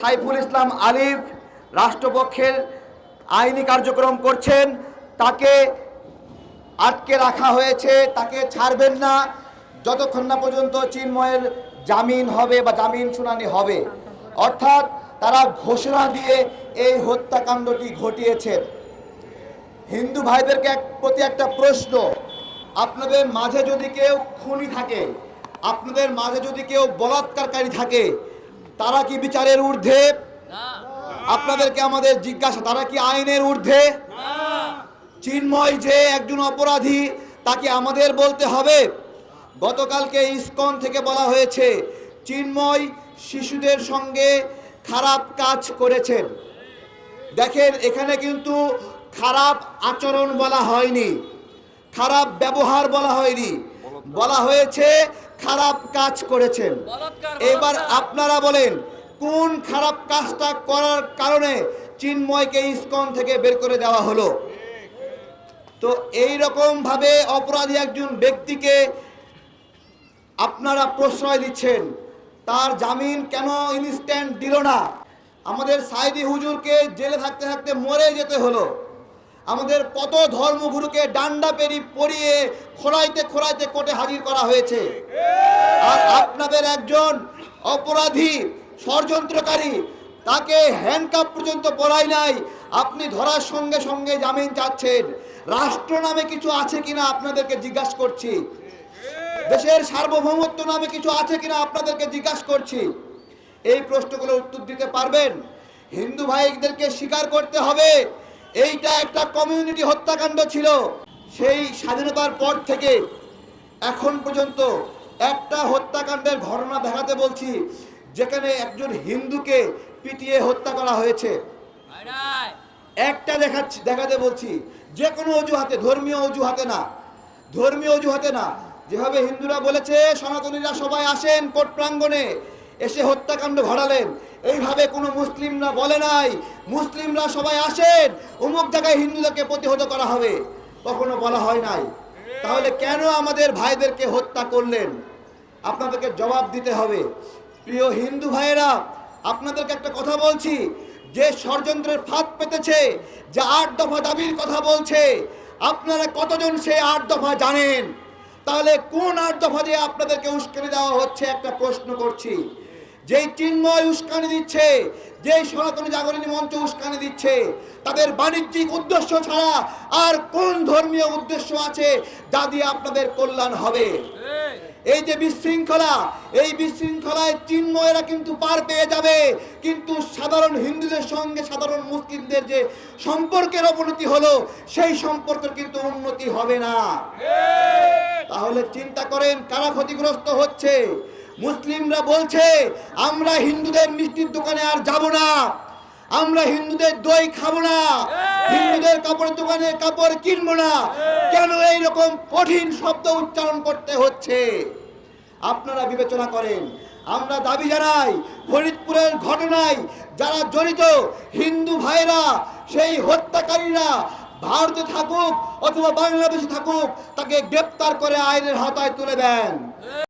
সাইফুল ইসলাম আলিফ রাষ্ট্রপক্ষের আইনি কার্যক্রম করছেন। তাকে আটকে রাখা হয়েছে, তাকে ছাড়বেন না। যতক্ষণ না পর্যন্ত চিন্ময়ের জামিন হবে বা জামিন শুনানি হবে। অর্থাৎ তারা ঘোষণা দিয়ে এই হত্যাকাণ্ডটি ঘটিয়েছেন। হিন্দু ভাইদেরকে এক প্রতি একটা প্রশ্ন, আপনাদের মাঝে যদি কেউ খুনি থাকে, আপনাদের মাঝে যদি কেউ বলাৎকারকারী থাকে তারা কি বিচারের ঊর্ধ্বে? আপনাদেরকে আমাদের জিজ্ঞাসা তারা কি আইনের ঊর্ধ্বে? চিন্ময় যে একজন অপরাধী তাকে আমাদের বলতে হবে। গতকালকে ইসকন থেকে বলা হয়েছে চিন্ময় শিশুদের সঙ্গে খারাপ কাজ করেছেন। দেখেন এখানে কিন্তু খারাপ আচরণ বলা হয়নি খারাপ ব্যবহার বলা হয়নি। বলা হয়েছে খারাপ কাজ করেছেন। এবার আপনারা বলেন কোন খারাপ কাজটা করার কারণে চিন্ময়কে ইস্কন থেকে বের করে দেওয়া হলো? তো এই রকম ভাবে অপরাধী একজন ব্যক্তিকে আপনারা প্রশ্রয় দিচ্ছেন তার জামিন কেন ইনস্ট্যান্ট দিল না? আমাদের সাইদি হুজুরকে জেলে থাকতে থাকতে মরে যেতে হলো। আমাদের কত ধর্মগুরুকে ডান্ডা পেরি পরিয়ে খোরাইতে খোরাইতে কোর্টে হাজির করা হয়েছে। আর আপনাদের একজন অপরাধী, ষড়যন্ত্রকারী, তাকে হ্যান্ডকাপ পর্যন্ত পড়াই নাই, আপনি ধরার সঙ্গে সঙ্গে জামিন চাচ্ছেন। রাষ্ট্র নামে কিছু আছে কিনা আপনাদেরকে জিজ্ঞাসা করছি। দেশের সার্বভৌমত্ব নামে কিছু আছে কিনা আপনাদেরকে জিজ্ঞাসা করছি। এই প্রশ্নগুলোর উত্তর দিতে পারবেন। হিন্দু ভাইদেরকে স্বীকার করতে হবে। এইটা একটা কমিউনিটি হত্যাকাণ্ড ছিল। সেই স্বাধীনতার পর থেকে এখন পর্যন্ত একটা হত্যাকাণ্ডের ঘটনা দেখাতে বলছি, যেখানে একজন হিন্দুকে পিটিয়ে হত্যা করা হয়েছে। একটা দেখাচ্ছি, দেখাতে বলছি, যে কোনো অজুহাতে, ধর্মীয় অজুহাতে না, ধর্মীয় অজুহাতে না। যেভাবে হিন্দুরা বলেছে, সনাতনীরা সবাই আসেন কোট প্রাঙ্গণে। এসে হত্যাকাণ্ড ঘটালেন। এইভাবে কোনো মুসলিমরা বলে নাই। মুসলিমরা সবাই আসেন। অমুক জায়গায় হিন্দুদেরকে প্রতিহত করা হবে। কখনো বলা হয় নাই। তাহলে কেন আমাদের ভাইদেরকে হত্যা করলেন? আপনাদেরকে জবাব দিতে হবে। প্রিয় হিন্দু ভাইয়েরা, আপনাদেরকে একটা কথা বলছি। যে ষড়যন্ত্রের ফাঁদ পেতেছে, যে আট দফা দাবির কথা বলছে, আপনারা কতজন সেই আট দফা জানেন? তাহলে কোন আট দফা দিয়ে আপনাদেরকে উস্কানি দেওয়া হচ্ছে? একটা প্রশ্ন করছি। যেই চিন্ময় উস্কানি দিচ্ছে যেই সনাতনী জাগরণী মঞ্চ উস্কানি দিচ্ছে তাদের বাণিজ্যিক উদ্দেশ্য ছাড়া আর কোন ধর্মীয় উদ্দেশ্য আছে যা দিয়ে আপনাদের কল্যাণ হবে? এই, যে বিশৃঙ্খলা এই বিশৃঙ্খলায় চিন্ময়েরা কিন্তু পার পেয়ে যাবে। কিন্তু সাধারণ হিন্দুদের সঙ্গে সাধারণ মুসলিমদের যে সম্পর্কের অবনতি হলো সেই সম্পর্কের কিন্তু উন্নতি হবে না। তাহলে চিন্তা করেন কারা ক্ষতিগ্রস্ত হচ্ছে? মুসলিমরা বলছে আমরা হিন্দুদের মিষ্টির দোকানে আর যাব না। আমরা হিন্দুদের দই খাব না। হিন্দুদের কাপড়ের দোকানে কাপড় কিনবো না। কেন এইরকম কঠিন শব্দ উচ্চারণ করতে হচ্ছে? আপনারা বিবেচনা করেন আমরা দাবি জানাই ফরিদপুরের ঘটনায় যারা জড়িত হিন্দু ভাইরা সেই হত্যাকারীরা ভারতে থাকুক অথবা বাংলাদেশে থাকুক তাকে গ্রেপ্তার করে আইনের হাতায় তুলে দেন।